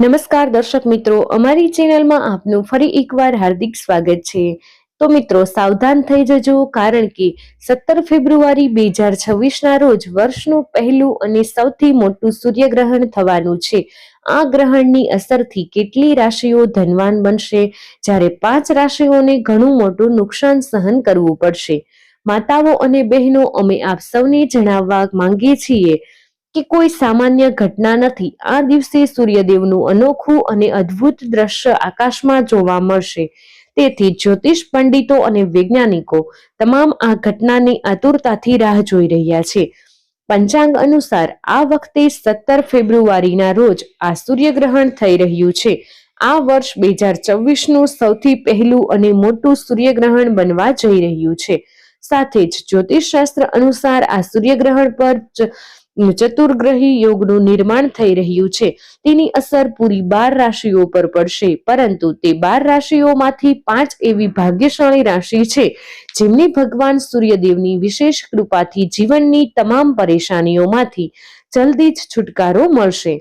નમસ્કાર દર્શક મિત્રો, અમારી ચેનલમાં આપનું ફરી એકવાર હાર્દિક સ્વાગત છે. તો મિત્રો, સાવધાન થઈ જજો, કારણ કે સત્તર ફેબ્રુઆરી બે હજાર છવ્વીસના રોજ વર્ષનું પહેલું અને સૌથી મોટું સૂર્યગ્રહણ થવાનું છે. આ ગ્રહણની અસરથી કેટલી રાશિઓ ધનવાન બનશે? જ્યારે પાંચ રાશિઓને ઘણું મોટું નુકસાન સહન કરવું પડશે. માતાઓ અને બહેનો, અમે આપ સૌને જણાવવા માંગીએ છીએ કે કોઈ સામાન્ય ઘટના નથી. આ દિવસે સૂર્યદેવનું અનોખું અને અદ્ભુત દ્રશ્ય આકાશમાં જોવા મળશે. તેથી જ્યોતિષ પંડિતો અને વૈજ્ઞાનિકો તમામ આ ઘટનાની આતુરતાથી રાહ જોઈ રહ્યા છે. પંચાંગ અનુસાર આ વખતે સત્તર ફેબ્રુઆરીના રોજ આ સૂર્યગ્રહણ થઈ રહ્યું છે. આ વર્ષ બે હજાર ચોવીસનું સૌથી પહેલું અને મોટું સૂર્યગ્રહણ બનવા જઈ રહ્યું છે. સાથે જ જ્યોતિષ શાસ્ત્ર અનુસાર આ સૂર્યગ્રહણ પર ચતુર્ગ્રહી યોગનું નિર્માણ થઈ રહ્યું છે. તેની અસર પૂરી બાર રાશિઓ પર પડશે, પરંતુ તે બાર રાશિઓમાંથી પાંચ એવી ભાગ્યશાળી રાશિ છે, જેમને ભગવાન સૂર્યદેવની વિશેષ કૃપાથી જીવનની તમામ પરેશાનીઓમાંથી જલ્દી જ છુટકારો મળશે.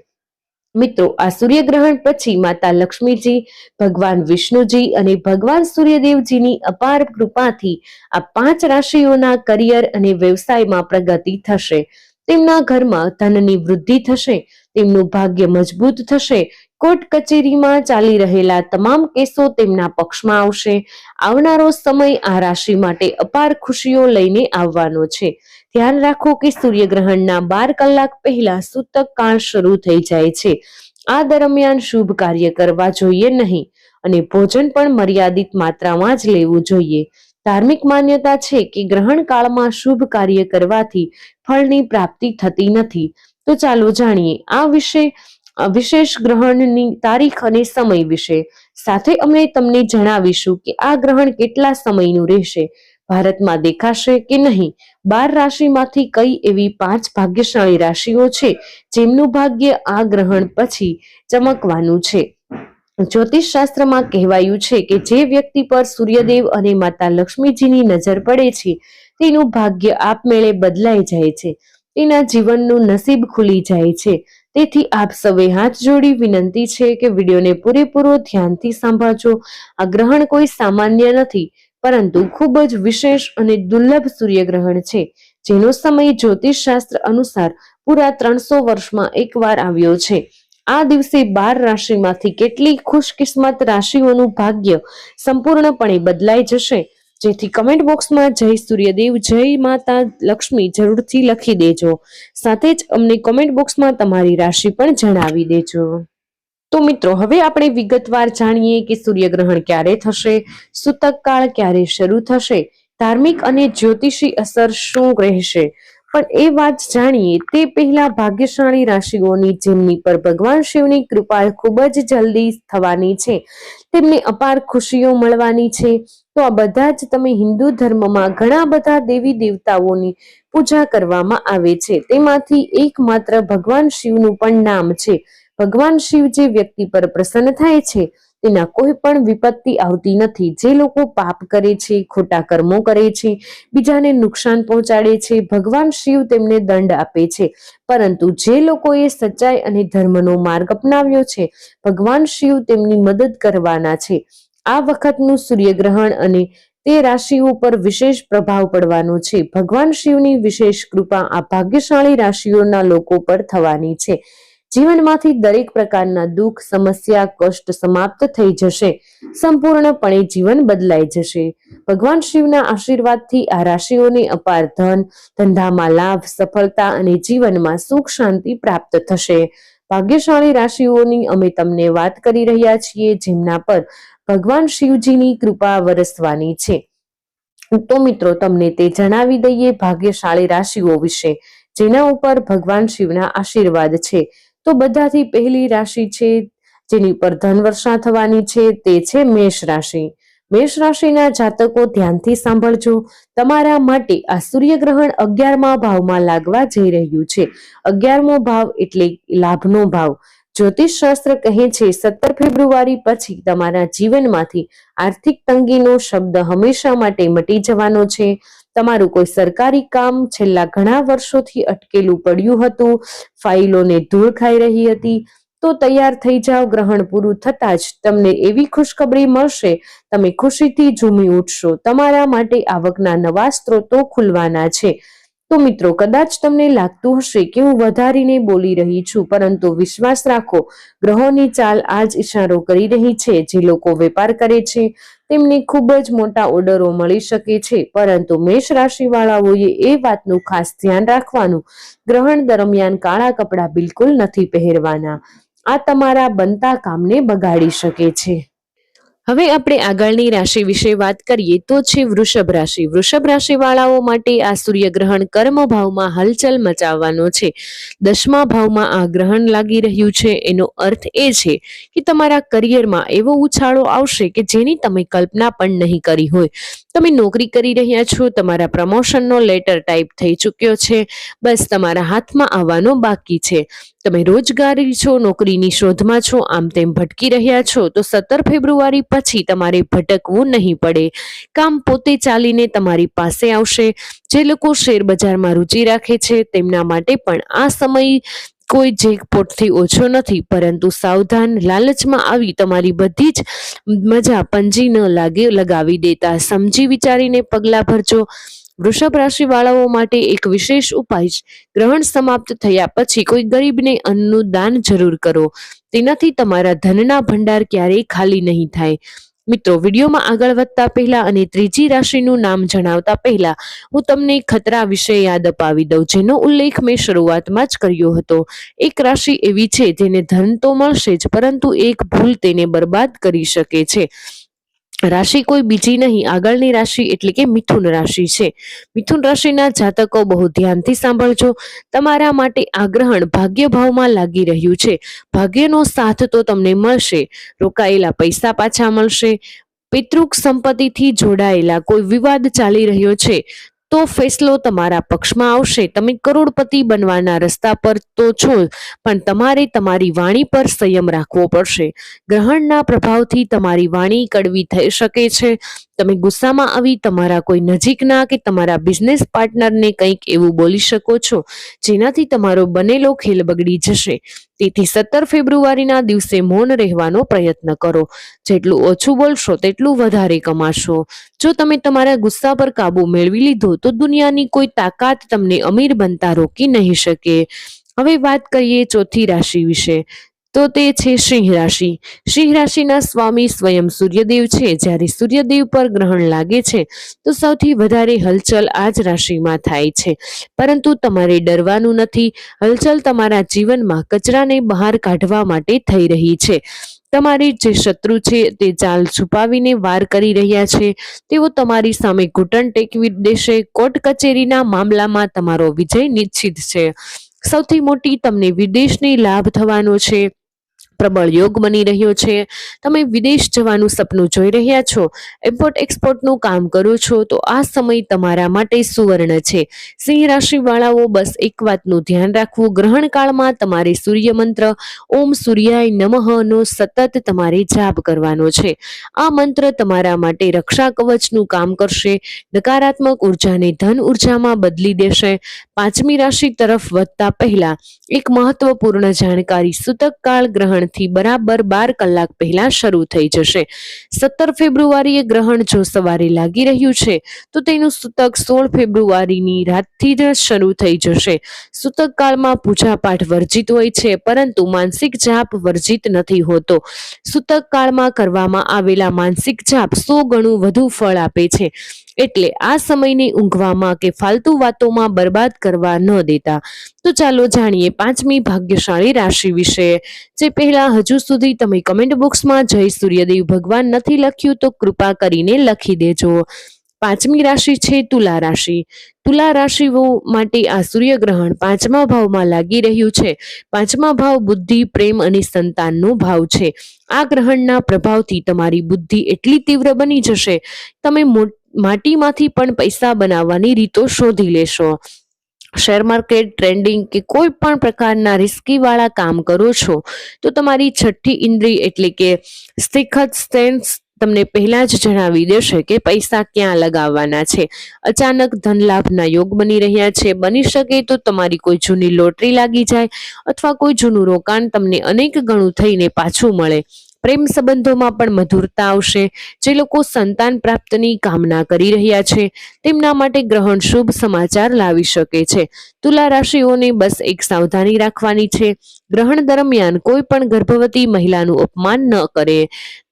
મિત્રો, આ સૂર્યગ્રહણ પછી માતા લક્ષ્મીજી, ભગવાન વિષ્ણુજી અને ભગવાન સૂર્યદેવજીની અપાર કૃપાથી આ પાંચ રાશિઓના કરિયર અને વ્યવસાયમાં પ્રગતિ થશે. તેમના ઘરમાં ધનની વૃદ્ધિ થશે, તેમનું ભાગ્ય મજબૂત થશે. કોર્ટ કચેરીમાં ચાલી રહેલા તમામ કેસો તેમના પક્ષમાં આવશે. આવનારો સમય આ રાશિ માટે અપાર ખુશીઓ લઈને આવવાનો છે. ધ્યાન રાખો કે સૂર્યગ્રહણના બાર કલાક પહેલા સૂતક કાળ શરૂ થઈ જાય છે. આ દરમિયાન શુભ કાર્ય કરવા જોઈએ નહીં અને ભોજન પણ મર્યાદિત માત્રામાં જ લેવું જોઈએ. ધાર્મિક માન્યતા છે કે ગ્રહણ કાળમાં શુભ કાર્ય કરવાથી ફળની પ્રાપ્તિ થતી નથી. તો ચાલો જાણીએ, આ વિશે વિશેષ ગ્રહણની તારીખ અને સમય વિશે. સાથે અમે તમને જણાવીશું કે આ ગ્રહણ કેટલા સમયનું રહેશે. ભારતમાં દેખાશે કે નહીં. બાર રાશિમાંથી કઈ એવી પાંચ ભાગ્યશાળી રાશિઓ છે જેમનું ભાગ્ય આ ગ્રહણ પછી ચમકવાનું છે? જ્યોતિષ શાસ્ત્રમાં કહેવાયું છે કે જે વ્યક્તિ પર સૂર્યદેવ અને માતા લક્ષ્મીજીની નજર પડે છે, તેનું ભાગ્ય આપમેળે બદલાઈ જાય છે. તેના જીવનનું નસીબ ખુલી જાય છે. તેથી આપ સૌએ હાથ જોડી વિનંતી છે કે વિડીયોને પૂરેપૂરો ધ્યાનથી સાંભળજો. આ ગ્રહણ કોઈ સામાન્ય નથી, પરંતુ ખૂબ જ વિશેષ અને દુર્લભ સૂર્યગ્રહણ છે, જેનો સમય જ્યોતિષ શાસ્ત્ર અનુસાર પૂરા ત્રણસો વર્ષમાં એકવાર આવ્યો છે. આ દિવસે બાર રાશિમાંથી કેટલી ખુશકિસ્મત રાશિઓનું ભાગ્ય સંપૂર્ણપણે બદલાઈ જશે. જેથી કમેન્ટ બોક્સમાં જય સૂર્યદેવ, જય માતા લક્ષ્મી જરૂરથી લખી દેજો. સાથે જ અમને કમેન્ટ બોક્સમાં તમારી રાશિ પણ જણાવી દેજો. તો મિત્રો, હવે આપણે વિગતવાર જાણીએ કે સૂર્યગ્રહણ ક્યારે થશે, સૂતક કાળ ક્યારે શરૂ થશે, ધાર્મિક અને જ્યોતિષી અસર શું રહેશે? પણ એ વાત જાણીએ તે પહેલા ભાગ્યશાળી રાશિઓની જેમની પર ભગવાન શિવની કૃપા ખૂબ જ જલ્દી થવાની છે. તેમને અપાર ખુશીઓ મળવાની છે. તો આ બધા જ તમે હિન્દુ ધર્મમાં ઘણા બધા દેવી દેવતાઓની પૂજા કરવામાં આવે છે. તેમાંથી એકમાત્ર ભગવાન શિવનું પણ નામ છે. ભગવાન શિવ જે વ્યક્તિ પર પ્રસન્ન થાય છે તેના કોઈ પણ વિપત્તિ આવતી નથી. જે લોકો પાપ કરે છે, ખોટા કર્મો કરે છે, બીજાને નુકસાન પહોંચાડે છે, ભગવાન શિવ તેમને દંડ આપે છે. પરંતુ જે લોકોએ સચ્ચાઈ અને ધર્મનો માર્ગ અપનાવ્યો છે, ભગવાન શિવ તેમની મદદ કરવાના છે. આ વખતનું સૂર્યગ્રહણ અને તે રાશિઓ પર વિશેષ પ્રભાવ પડવાનો છે. ભગવાન શિવની વિશેષ કૃપા આ ભાગ્યશાળી રાશિઓના લોકો પર થવાની છે. જીવનમાંથી દરેક પ્રકારના દુઃખ, સમસ્યા, કષ્ટ સમાપ્ત થઈ જશે. સંપૂર્ણપણે જીવન બદલાઈ જશે. ભગવાન શિવના આશીર્વાદથી આ રાશિઓને અપાર ધન, ધંધામાં લાભ, સફળતા અને જીવનમાં સુખ શાંતિ પ્રાપ્ત થશે. ભાગ્યશાળી રાશિઓની અમે તમને વાત કરી રહ્યા છીએ જેમના પર ભગવાન શિવજીની કૃપા વરસવાની છે. તો મિત્રો, તમને તે જણાવી દઈએ ભાગ્યશાળી રાશિઓ વિશે, જેના ઉપર ભગવાન શિવના આશીર્વાદ છે. તો બધાથી પહેલી રાશિ છે જેની પર ધન વર્ષા થવાની છે, તે છે મેષ રાશિ. મેષ રાશિના જાતકો ધ્યાનથી સાંભળજો. તમારા માટે આ સૂર્યગ્રહણ અગિયારમા ભાવમાં લાગવા જઈ રહ્યું છે. અગિયારમો ભાવ એટલે લાભનો ભાવ. જ્યોતિષ શાસ્ત્ર કહે છે, સત્તર ફેબ્રુઆરી પછી તમારા જીવનમાંથી આર્થિક તંગીનો શબ્દ હંમેશા માટે મટી જવાનો છે. તમારું કોઈ સરકારી કામ છેલ્લા ઘણા વર્ષોથી અટકેલું પડ્યું હતું, ફાઇલોને ધૂળ ખાઈ રહી હતી, તો તૈયાર થઈ જાઓ, ગ્રહણ પૂરું થતાં જ તમને એવી ખુશખબરી મળશે, તમે ખુશીથી ઝૂમી ઉઠશો. તમારા માટે આવકના નવા સ્ત્રોતો ખુલવાના છે. તો મિત્રો, કદાચ તમને લાગતું હશે કે હું વધારીને બોલી રહી છું, પરંતુ વિશ્વાસ રાખો, ગ્રહોની ચાલ આજ ઇશારો કરી રહી છે. જે લોકો વેપાર કરે છે, તેમને ખૂબ જ મોટા ઓર્ડરો મળી શકે છે, પરંતુ મેષ રાશિ વાળાઓએ એ વાતનું ખાસ ધ્યાન રાખવાનું. ગ્રહણ દરમિયાન કાળા કપડાં બિલકુલ નથી પહેરવાના. આ તમારા બનતા કામને બગાડી શકે છે. હવે આપણે આગળની રાશિ વિશે વાત કરીએ તો છે વૃષભ રાશિ. વૃષભ રાશિ વાળાઓ માટે આ સૂર્યગ્રહણ કર્મ ભાવમાં હલચલ મચાવવાનો છે. દસમા ભાવમાં આ ગ્રહણ લાગી રહ્યું છે. એનો અર્થ એ છે કે તમારા કરિયરમાં એવો ઉછાળો આવશે કે જેની તમે કલ્પના પણ નહીં કરી હોય. તમે નોકરી કરી રહ્યા છો, તમારા પ્રમોશનનો લેટર ટાઈપ થઈ ચૂક્યો છે, બસ તમારા હાથમાં આવવાનો બાકી છે. તમે રોજગારી છો, નોકરીની શોધમાં છો, આમ તેમ ભટકી રહ્યા છો, તો સત્તર ફેબ્રુઆરી પછી તમારે ભટકવું નહીં પડે. કામ પોતે ચાલીને તમારી પાસે આવશે. જે લોકો શેર બજારમાં રુચિ રાખે છે, તેમના માટે પણ આ સમય કોઈ જેકપોટથી ઓછો નથી, પરંતુ સાવધાન લાલચમાં આવી તમારી બધી જ મજા પંજી ન લાગે, લગાવી દેતા. સમજી વિચારીને પગલાં ભરજો. વૃષભ રાશિ વાળાઓ માટે એક વિશેષ ઉપાય ગ્રહણ સમાપ્ત થયા પછી કોઈ ગરીબને અન્નનું દાન જરૂર કરો. તેનાથી તમારા ધનના ભંડાર ક્યારેય ખાલી નહીં થાય. મિત્રો, વિડીયોમાં આગળ વધતા પહેલા અને ત્રીજી રાશિનું નામ જણાવતા પહેલા હું તમને ખતરા વિશે યાદ અપાવી દઉં, જેનો ઉલ્લેખ મેં શરૂઆતમાં જ કર્યો હતો. એક રાશિ એવી છે જેને ધન તો મળશે જ, પરંતુ એક ભૂલ તેને બરબાદ કરી શકે છે. રાશિ કોઈ બીજી નહીં. આગળની રાશિ એટલે કે મિથુન રાશિ છે. મિથુન રાશિના જાતકો બહુ ધ્યાનથી સાંભળજો. તમારા માટે આગ્રહણ ગ્રહણ ભાગ્ય ભાવમાં લાગી રહ્યું છે. ભાગ્યનો સાથ તો તમને મળશે. રોકાયેલા પૈસા પાછા મળશે. પિતૃક સંપત્તિથી જોડાયેલા કોઈ વિવાદ ચાલી રહ્યો છે. તો ફેસલો તમારા પક્ષમાં આવશે. તમે કરોડપતિ બનવાના રસ્તા પર તો છો, પણ તમારે તમારી વાણી પર સંયમ રાખવો પડશે. ગ્રહણના પ્રભાવથી તમારી વાણી કડવી થઈ શકે છે. તમે ગુસ્સામાં આવી તમારા કોઈ નજીકના કે તમારા બિઝનેસ પાર્ટનરને કંઈક એવું બોલી શકો છો, જેનાથી તમારો બનેલો ખેલ બગડી જશે. તેથી સત્તર ફેબ્રુઆરીના દિવસે મૌન રહેવાનો પ્રયત્ન કરો. જેટલું ઓછું બોલશો તેટલું વધારે કમાશો. જો તમે તમારા ગુસ્સા પર કાબુ મેળવી લીધો તો દુનિયાની કોઈ તાકાત તમને અમીર બનતા રોકી નહીં શકે. હવે વાત કરીએ ચોથી રાશિ વિશે. તો તે છે સિંહ રાશિ. સિંહ રાશિના સ્વામી સ્વયં સૂર્યદેવ છે. જ્યારે સૂર્યદેવ પર ગ્રહણ લાગે છે, તો સૌથી વધારે હલચલ આ જ રાશિમાં થાય છે. પરંતુ તમારે ડરવાનું નથી. હલચલ તમારા જીવનમાં કચરાને બહાર કાઢવા માટે થઈ રહી છે. તમારી જે શત્રુ છે, તે ચાલ છુપાવીને વાર કરી રહ્યા છે. તેઓ તમારી સામે ઘૂંટણ ટેકવી દેશે. કોર્ટ કચેરીના મામલામાં તમારો વિજય નિશ્ચિત છે. સૌથી મોટી તમને વિદેશની લાભ થવાનો છે. પ્રબળ યોગ બની રહ્યો છે. તમે વિદેશ જવાનું સપનું જોઈ રહ્યા છો. ઇમ્પોર્ટ એક્સપોર્ટનું કામ કરો છો તો આ સમય તમારા માટે સુવર્ણ છે. સિંહ રાશિવાળાઓ, બસ એક વાતનું ધ્યાન રાખવું. ગ્રહણકાળમાં તમારે સૂર્ય મંત્ર ઓમ સૂર્યાય નમઃનો સતત તમારે જાપ કરવાનો છે. આ મંત્ર તમારા માટે રક્ષા કવચનું કામ કરશે. નકારાત્મક ઉર્જાને ધન ઉર્જામાં બદલી દેશે. પાંચમી રાશિ તરફ વધતા પહેલા એક મહત્વપૂર્ણ જાણકારી, સૂતક કાળ ગ્રહણ ગ્રહણથી બરાબર બાર કલાક પહેલા શરૂ થઈ જશે. સત્તર ફેબ્રુઆરીએ ગ્રહણ જો સવારે લાગી રહ્યું છે, તો તેનું સૂતક સોળ ફેબ્રુઆરીની રાતથી જ શરૂ થઈ જશે. સૂતક કાળમાં પૂજાપાઠ વર્જિત હોય છે, પરંતુ માનસિક જાપ વર્જિત નથી હોતો. સૂતક કાળમાં કરવામાં આવેલા માનસિક જાપ સો ગણું વધુ ફળ આપે છે. એટલે આ સમયને ઊંઘવામાં કે ફાલતુ વાતોમાં બરબાદ કરવા ન દેતા. તો ચાલો જાણીએ પાંચમી ભાગ્યશાળી રાશિ વિશે. જે પહેલા હજુ સુધી તમે કમેન્ટ બોક્સમાં જય સૂર્યદેવ ભગવાન નથી લખ્યું તો કૃપા કરીને લખી દેજો. પાંચમી રાશિ છે તુલા રાશિ. તુલા રાશિઓ માટે આ સૂર્યગ્રહણ પાંચમા ભાવમાં લાગી રહ્યું છે. પાંચમા ભાવ બુદ્ધિ, પ્રેમ અને સંતાનનો ભાવ છે. આ ગ્રહણના પ્રભાવથી તમારી બુદ્ધિ એટલી તીવ્ર બની જશે. તમે માટીમાંથી પણ પૈસા બનાવવાની રીતો શોધી લેશો. શેર માર્કેટ ટ્રેન્ડિંગ કે કોઈ પણ પ્રકારના રિસ્કીવાળા કામ કરો છો, તો તમારી છઠ્ઠી ઇન્દ્રિય એટલે કે સ્થિખત સ્ટેન્સ તમને પહેલા જ જણાવી દેશે કે પૈસા ક્યાં લગાવવાના છે. અચાનક ધન લાભના યોગ બની રહ્યા છે. બની શકે તો તમારી કોઈ જૂની લોટરી લાગી જાય અથવા કોઈ જૂનું રોકાણ તમને અનેક ગણું થઈને પાછું મળે. પ્રેમ સંબંધોમાં પણ મધુરતા આવશે. જે લોકો સંતાન પ્રાપ્તની કામના કરી રહ્યા છે, તેમના માટે ગ્રહણ શુભ સમાચાર લાવી શકે છે. તુલા રાશિઓને બસ એક સાવધાની રાખવાની છે. ગ્રહણ દરમિયાન કોઈ પણ ગર્ભવતી મહિલાનું અપમાન ન કરે,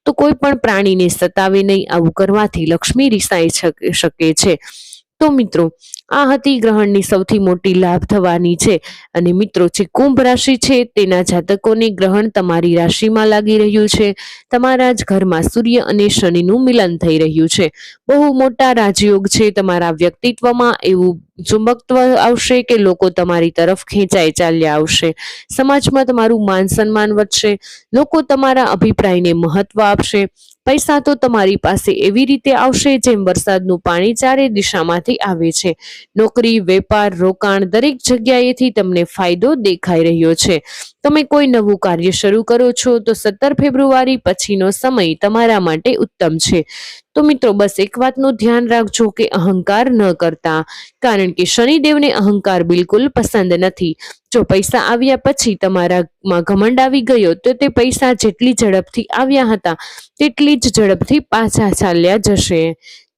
તો કોઈ પણ પ્રાણીને સતાવે નહીં, આવું કરવાથી લક્ષ્મી રિસાઈ શકે છે. તો મિત્રો, આ હતી ગ્રહણની સૌથી મોટી લાભ થવાની છે. અને મિત્રો, જે કુંભ રાશિ છે, તેના જાતકોને ગ્રહણ તમારી રાશિમાં લાગી રહ્યું છે. તમારા જ ઘરમાં સૂર્ય અને શનિનું મિલન થઈ રહ્યું છે. બહુ મોટા રાજયોગ છે તમારા વ્યક્તિત્વમાં, એવું ચુંબકત્વ આવશે કે લોકો તમારી તરફ ખેંચાઈ ચાલ્યા આવશે? સમાજમાં તમારું માન સન્માન વધશે, લોકો તમારા અભિપ્રાયને મહત્વ આપશે, પૈસા તો તમારી પાસે એવી રીતે આવશે જેમ વરસાદનું પાણી ચારે દિશામાંથી આવે છે. નોકરી, વેપાર, રોકાણ દરેક જગ્યાએથી તમને ફાયદો દેખાઈ રહ્યો છે. તમે કોઈ નવું કાર્ય શરૂ કરો છો તો સત્તર ફેબ્રુઆરી પછીનો સમય તમારા માટે ઉત્તમ છે. તો મિત્રો, બસ એક વાતનું ધ્યાન રાખજો કે અહંકાર ન કરતા, કારણ કે શનિદેવને અહંકાર બિલકુલ પસંદ નથી. જો પૈસા આવ્યા પછી તમારામાં ઘમંડ આવી ગયો, તો તે પૈસા જેટલી ઝડપથી આવ્યા હતા, તેટલી જ ઝડપથી પાછા ચાલ્યા જશે.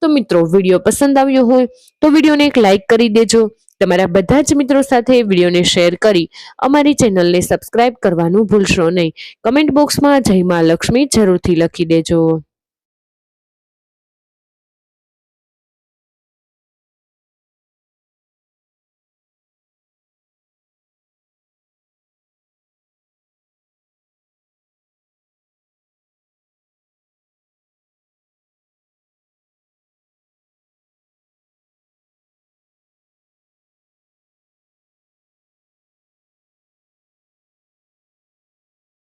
તો મિત્રો, વીડિયો પસંદ આવ્યો હોય તો વિડીયોને એક લાઈક કરી દેજો તમારા બધા જ મિત્રો સાથે વિડીયોને શેર કરી અમારી ચેનલને સબસ્ક્રાઇબ કરવાનું ભૂલશો નહીં. કમેન્ટ બોક્સમાં જય મા લક્ષ્મી જરૂરથી લખી દેજો.